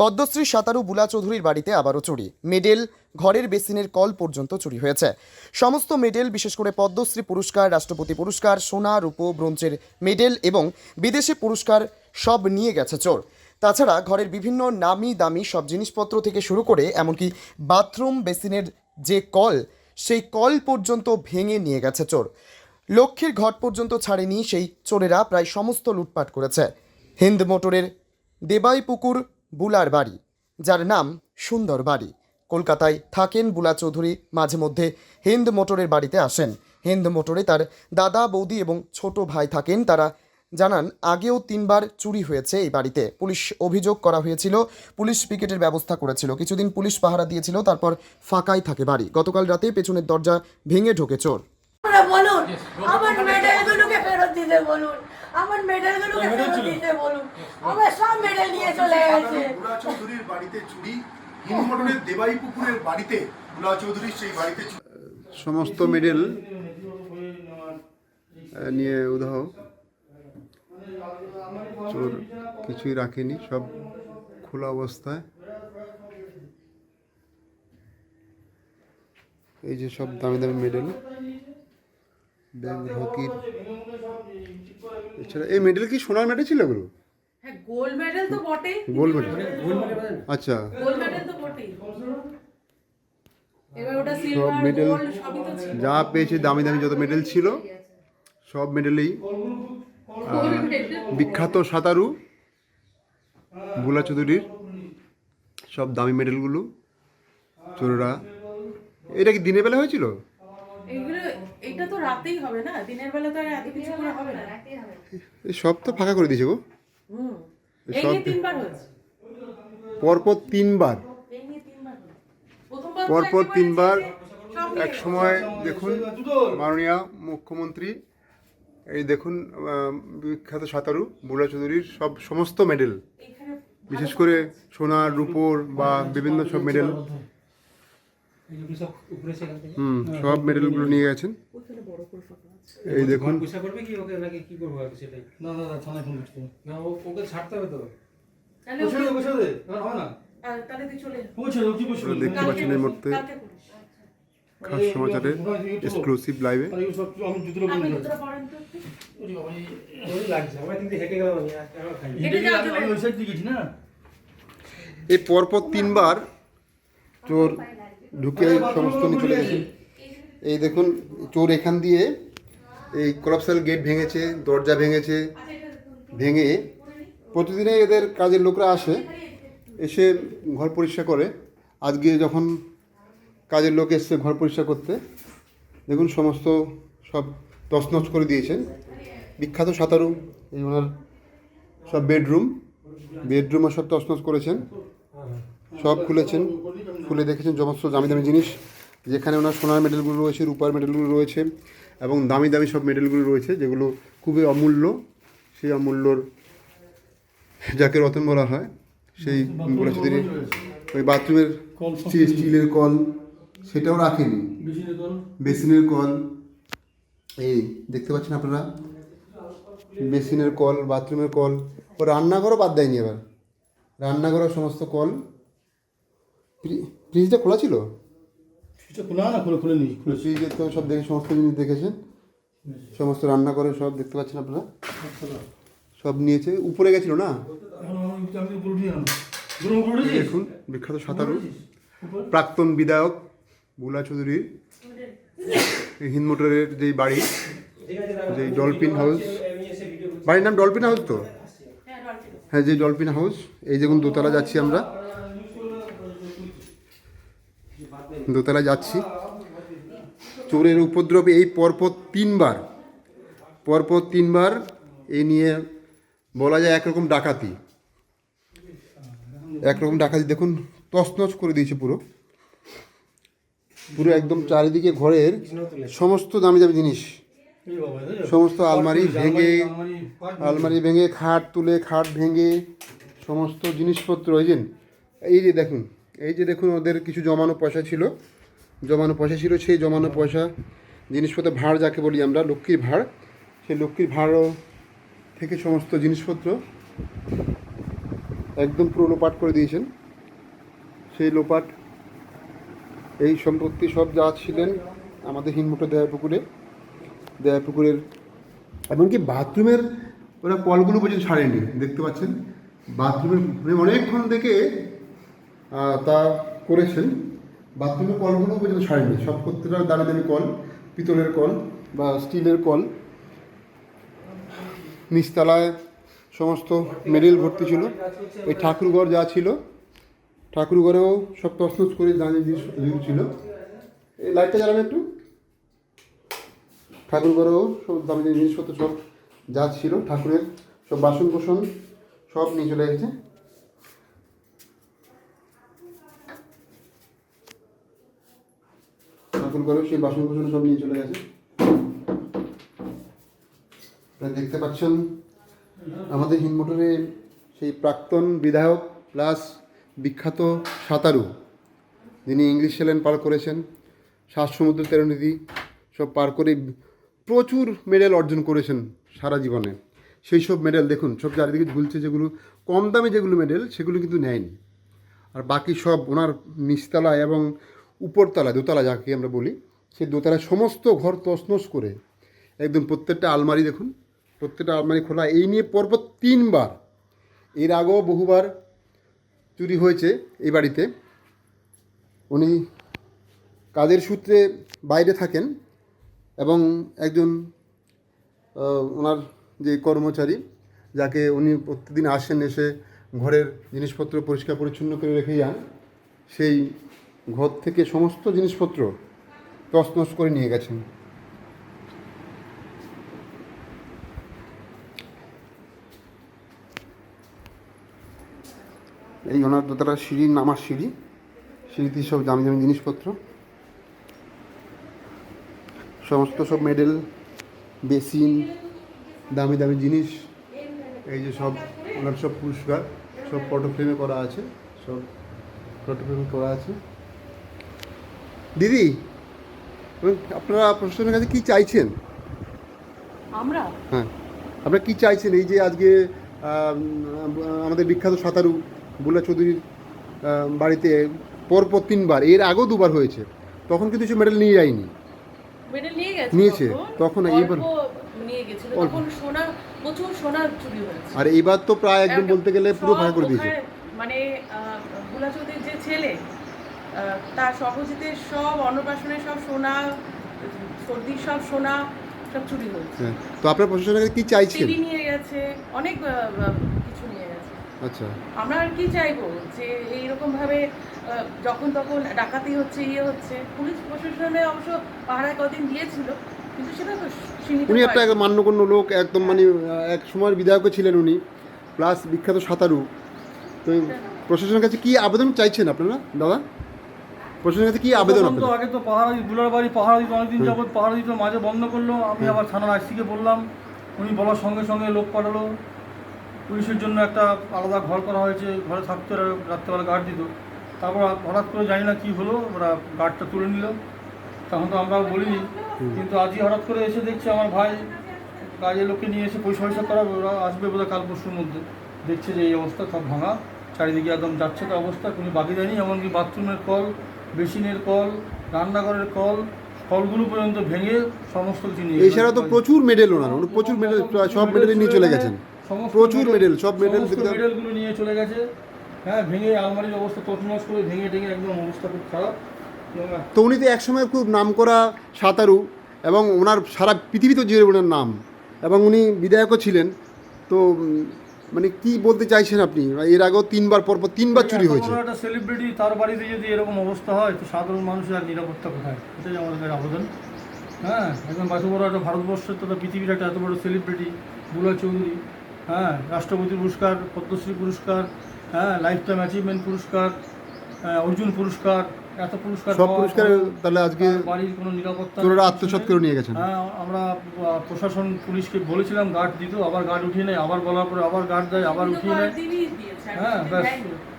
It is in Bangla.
পদ্মশ্রী সাঁতারু বুলা চৌধুরীর বাড়িতে আবারও চুরি। মেডেল, ঘরের বেসিনের কল পর্যন্ত চুরি হয়েছে। সমস্ত মেডেল, বিশেষ করে পদ্মশ্রী পুরস্কার, রাষ্ট্রপতি পুরস্কার, সোনা, রূপো, ব্রোঞ্জের মেডেল এবং বিদেশি পুরস্কার সব নিয়ে গেছে চোর। তাছাড়া ঘরের বিভিন্ন নামি দামি সব জিনিসপত্র থেকে শুরু করে এমনকি বাথরুম বেসিনের যে কল, সেই কল পর্যন্ত ভেঙে নিয়ে গেছে চোর। লক্ষ্মীর ঘট পর্যন্ত ছাড়েনি সেই চোরেরা, প্রায় সমস্ত লুটপাট করেছে। হিন্দ মোটরের দেবাইপুকুর বুলার বাড়ি, যার নাম সুন্দর বাড়ি। কলকাতায় থাকেন বুলা চৌধুরী, মাঝে মধ্যে হিন্দ মোটরের বাড়িতে আসেন। হিন্দ মোটরে তার দাদা, বৌদি এবং ছোট ভাই থাকেন। তারা জানান, আগেও তিনবার চুরি হয়েছে এই বাড়িতে। পুলিশ অভিযোগ করা হয়েছিল, পুলিশ পিকেটের ব্যবস্থা করেছিল। কিছুদিন পুলিশ পাহারা দিয়েছিল, তারপর ফাঁকাই থাকে বাড়ি। গতকাল রাতে পেছনের দরজা ভেঙে ঢোকে চোর। বলুন, আমার দিতে বলুন। আমার মেডেলগুলোকে ফেরত দিতে বলুন। আমার সব মেডেল নিয়ে চলে গেছে। বুলা চৌধুরীর বাড়িতে চুরি হিন্দমোটরের দেবাই পুকুরের বাড়িতে বুলা চৌধুরীর সেই বাড়িতে সমস্ত মেডেল নিয়ে উধাও। চোর কিছুই রাখেনি সব খোলা অবস্থায়। এই যে সব দামি দামি মেডেল। ব্যাগ হকির এছাড়া এই মেডেল কি সোনার মেডেল ছিল এগুলো? হ্যাঁ গোল্ড মেডেল তো বটেই। গোল্ড মেডেল আচ্ছা। গোল্ড মেডেল তো বটেই। সব মেডেল গোল্ড সবই তো ছিল। যা পেয়েছে দামি দামি যত মেডেল ছিল সব মেডেলেই বিখ্যাত সাঁতারু বুলা চৌধুরীর সব দামি মেডেলগুলো চোররা। এটা কি দিনের বেলা হয়েছিল? এটা তো রাতেই হবে না? দিনের বেলা তো আর এত কিছু করে হবে না। এই সব তো ফাঁকা করে দিয়েছে গো। হুম। এই নিয়ে তিনবার হয়েছে। পরপর তিনবার। পরপর তিনবার। এক সময় দেখুন মাননীয় মুখ্যমন্ত্রী এই দেখুন বিখ্যাত সাঁতারু বুলা চৌধুরীর সব সমস্ত মেডেল বিশেষ করে সোনার রূপোর বা বিভিন্ন সব মেডেল হুম সব মেডেলগুলো নিয়ে গেছেন? এই দেখুন। পয়সা করবে কি ওকে? নাকি কি করব আর সেটাই? না না না থানায় ফোন করতে না ওকে ছাড়তে হবে তো। দে দে না দেখতে পাচ্ছেন এই মুহূর্তে। খাস এক্সক্লুসিভ লাইভে পরপর তিনবার চোর ঢুকে সমস্ত নিয়ে চলে গেছে। এই দেখুন চোর এখান দিয়ে এই কলাপসাল গেট ভেঙেছে দরজা ভেঙেছে ভেঙে প্রতিদিনে এদের কাজের লোকরা আসে এসে ঘর পরিষ্কার করে। আজকে যখন কাজের লোক এসছে ঘর পরিষ্কার করতে দেখুন সমস্ত সব তছনছ করে দিয়েছেন। বিখ্যাত সাঁতারু এই ওনার সব বেডরুম বেডরুমও সব তছনছ করেছেন। সব খুলেছেন, খুলে দেখেছেন সমস্ত দামি দামি জিনিস। যেখানে ওনার সোনার মেডেলগুলো রয়েছে, রূপার মেডেলগুলো রয়েছে, এবং দামি দামি সব মেডেলগুলো রয়েছে, যেগুলো খুবই অমূল্য। সেই অমূল্যর যাকে রতন বলা হয়, সেই বলেছে তিনি, ওই বাথরুমের স্টিলের কল, সেটাও রাখেনি। বেসিনের কল, এই দেখতে পাচ্ছেন আপনারা? বেসিনের কল, বাথরুমের কল, ও রান্নাঘরও বাদ দেয়নি এবার। রান্নাঘরের সমস্ত কল ফ্রিজটা খোলা ছিল? সেটা খোলা না খুলে খুলে নিই খুলে ফ্রিজে তো সব দেখে সমস্ত জিনিস দেখেছেন? সমস্ত রান্নাঘরে সব দেখতে পাচ্ছেন আপনারা? সব নিয়েছে উপরে গেছিল না? দেখুন বিখ্যাত সাঁতারু। প্রাক্তন বিধায়ক বুলা চৌধুরীর এই হিন্দ মোটরের যেই বাড়ি যে ডলফিন হাউস। বাড়ির নাম ডলফিন হাউস তো? হ্যাঁ, হ্যাঁ যে ডলফিন হাউস এই দেখুন দোতলা যাচ্ছি আমরা। দোতলা যাচ্ছি। চোরের উপদ্রব এই পরপর তিনবার পরপর তিনবার এই নিয়ে বলা যায় একরকম ডাকাতি। একরকম ডাকাতি, দেখুন, তছনছ করে দিয়েছে পুরো। পুরো একদম চারিদিকে ঘরের সমস্ত দামি দামি জিনিস। সমস্ত আলমারি ভেঙে আলমারি ভেঙে, খাট তুলে, খাট ভেঙে, সমস্ত জিনিসপত্র যে, এই যে দেখুন এই যে দেখুন, ওদের কিছু জমানো পয়সা ছিল। জমানো পয়সা ছিল, সেই জমানো পয়সা জিনিসপত্র ভাড় যাকে বলি আমরা, লক্ষ্মীর ভাড় সেই লক্ষ্মীর ভাড়ও থেকে সমস্ত জিনিসপত্র একদম পুরো লোপাট করে দিয়েছেন। সেই লোপাট, এই সম্পত্তি সব যা ছিলেন আমাদের হিনমোটো দেয়া পুকুরে দেয়া পুকুরের এমনকি বাথরুমের ওরা কলগুলো পর্যন্ত ছাড়েনি, দেখতে পাচ্ছেন? বাথরুমের মানে অনেকক্ষণ থেকে তা করেছেন। বাথরুমের কলগুলো পর্যন্ত ছাড়েনি সব প্রত্যেকটা দামি দামি কল, পিতলের কল বা স্টিলের কল। নিচতলায় সমস্ত মেডেল ভর্তি ছিল। ওই ঠাকুরঘর যা ছিল, ঠাকুরঘরেও সব তছনছ করে দাঁড়িয়ে ছিল। এই লাইটটা জ্বালানো একটু। ঠাকুরঘরেও সব দামি দামি জিনিসপত্র সব যা ছিল, ঠাকুরের সব বাসন কোসন সব নিয়ে চলে গেছে। ঠাকুরঘরেও সেই বাসন কোসন সব নিয়ে চলে গেছে। দেখতে পাচ্ছেন, আমাদের হিনমোটরে সেই প্রাক্তন বিধায়ক প্লাস বিখ্যাত সাঁতারু, যিনি ইংলিশ চ্যানেল পার করেছেন সাত সমুদ্র তেরো সব পার করে প্রচুর মেডেল অর্জন করেছেন সারা জীবনে। সেই সব মেডেল দেখুন, সব চারিদিকে ঝুলছে যেগুলো, কম দামে যেগুলো মেডেল সেগুলো কিন্তু নেয়নি। আর বাকি সব ওনার নিচতলায় এবং উপরতলা দোতলা যাকে আমরা বলি, সেই দোতলায় সমস্ত ঘর তছনছ করে একদম প্রত্যেকটা আলমারি দেখুন, প্রত্যেকটা আলমারি খোলা। এই নিয়ে পরপর তিনবার, এর আগেও বহুবার চুরি হয়েছে এই বাড়িতে। উনি কাজের সূত্রে বাইরে থাকেন এবং একজন ওনার যে কর্মচারী, যাকে উনি প্রতিদিন আসেন, এসে ঘরের জিনিসপত্র পরিষ্কার পরিচ্ছন্ন করে রেখে যান, সেই ঘর থেকে সমস্ত জিনিসপত্র তছনছ করে নিয়ে গেছেন। এই ওনার দোতলা সিঁড়ি, নামার সিঁড়ি, সিঁড়িতে সব দামি দামি জিনিসপত্র। সমস্ত সব মেডেল, বেসিন, দামি দামি জিনিস, এই যে সব ওনার সব পুরস্কার, সব ফটো ফ্রেমে করা আছে, সব ফটো ফ্রেমে করা আছে। দিদি আপনারা প্রশাসনের কাছে কী চাইছেন? আমরা? হ্যাঁ আপনারা কী চাইছেন? এই যে আজকে আমাদের বিখ্যাত সাঁতারু বুলা চৌধুরীর বাড়িতে পরপর তিনবার এর আগেও দুবার হয়েছে তখন কিন্তু সে মেডেল নিয়ে যায়নি। মেডেল নিয়ে গেছে নিয়েছে, তখন এইবার- অল্প নিয়ে গেছিল তখন সোনা প্রচুর সোনা চুরি হয়েছে। আর এইবার তো প্রায় একদম বলতে গেলে পুরো ফাঁকা করে দিয়েছে। মানে চৌধুরীর যে ছেলে তার সহজিতে সব অন্নপ্রাশনের সব সোনা সর্দির সব সোনা সব চুরি হয়েছে। হ্যাঁ তো আপনার প্রশাসনের কাছে কী চাইছেন? টিভি নিয়ে গেছে অনেক কিছু নিয়ে গেছে। আচ্ছা। আমরা আর কি চাইব যে এইরকম ভাবে যখন তখন ডাকাতি হচ্ছে ইয়ে হচ্ছে পুলিশ প্রশাসনে অবশ্য পাহারায় কদিন দিয়েছিল কিন্তু সেটা তো উনি একটা। মান্যগণ্য লোক একদম মানে এক সময়ের বিধায়কও ছিলেন উনি প্লাস বিখ্যাত সাঁতারু। তো প্রশাসনের কাছে কি আবেদন চাইছেন আপনারা দাদা? প্রশাসনের কাছে কি আবেদন তো আগে তো পাহাড়া বুলার বাড়ি পাহাড়া দিত অনেকদিন যাবত পাহাড়া দিত মাঝে বন্ধ করল। আমি আবার থানার আইসিকে বললাম উনি বলার সঙ্গে সঙ্গে লোক পাঠালো। পুলিশের জন্য একটা আলাদা ঘর করা হয়েছে ঘরে থাকতো রাত্রেবেলা গার্ড দিত। তারপর হঠাৎ করে জানি না কী হলো ওরা গার্ডটা তুলে নিল। তখন তো আমরা বলিনি কিন্তু আজই হঠাৎ করে এসে দেখছি আমার ভাই কাজের লোককে নিয়ে এসে পয়সা পয়সা করাবে ওরা আসবে বোধহয় কাল পরশুর মধ্যে। দেখছে যে এই অবস্থা সব ভাঙা চারিদিকে একদম যাচ্ছে তো অবস্থা কোনো বাকি দেয়নি এমনকি বাথরুমের কল বেসিনের কল রান্নাঘরের কল কলগুলো পর্যন্ত ভেঙে সমস্ত নিয়ে এছাড়া তো প্রচুর মেডেল ওনার প্রচুর মেডেল সব মেডেল নিয়ে চলে গেছেন। প্রচুর মেডেল সব মেডেল মেডেলগুলো নিয়ে চলে গেছে। হ্যাঁ ভেঙে আলমারির অবস্থা তছনছ করে ভেঙে টেঙে একদম অবস্থা খুব খারাপ। তো উনি তো একসময় খুব নামকরা সাঁতারু এবং ওনার সারা পৃথিবীতে জুড়ে ওনার নাম। এবং উনি বিধায়কও ছিলেন। তো মানে কি বলতে চাইছেন আপনি? এর আগেও তিনবার পরপর তিনবার চুরি হয়েছে। একটা সেলিব্রিটি তার বাড়িতে যদি এরকম অবস্থা হয় তো সাধারণ মানুষের আর নিরাপত্তা কোথায়? এটাই আমাদের আবেদন। হ্যাঁ একদম এত বড় একটা ভারতবর্ষের তথা পৃথিবীর একটা এত বড় সেলিব্রিটি বুলা চৌধুরী হ্যাঁ রাষ্ট্রপতি পুরস্কার পদ্মশ্রী পুরস্কার হ্যাঁ লাইফ টাইম অ্যাচিভমেন্ট পুরস্কার হ্যাঁ, অর্জুন পুরস্কার এত পুরস্কার সব পুরস্কার তাহলে আজকে বাড়ির কোনো নিরাপত্তা চোরেরা আত্মসাৎ করে নিয়ে গেছেন। হ্যাঁ আমরা প্রশাসন পুলিশকে বলেছিলাম গার্ড দিত আবার গার্ড উঠিয়ে নেয় আবার বলার পরে আবার গার্ড দেয় আবার উঠিয়ে নেয়। হ্যাঁ ব্যাস।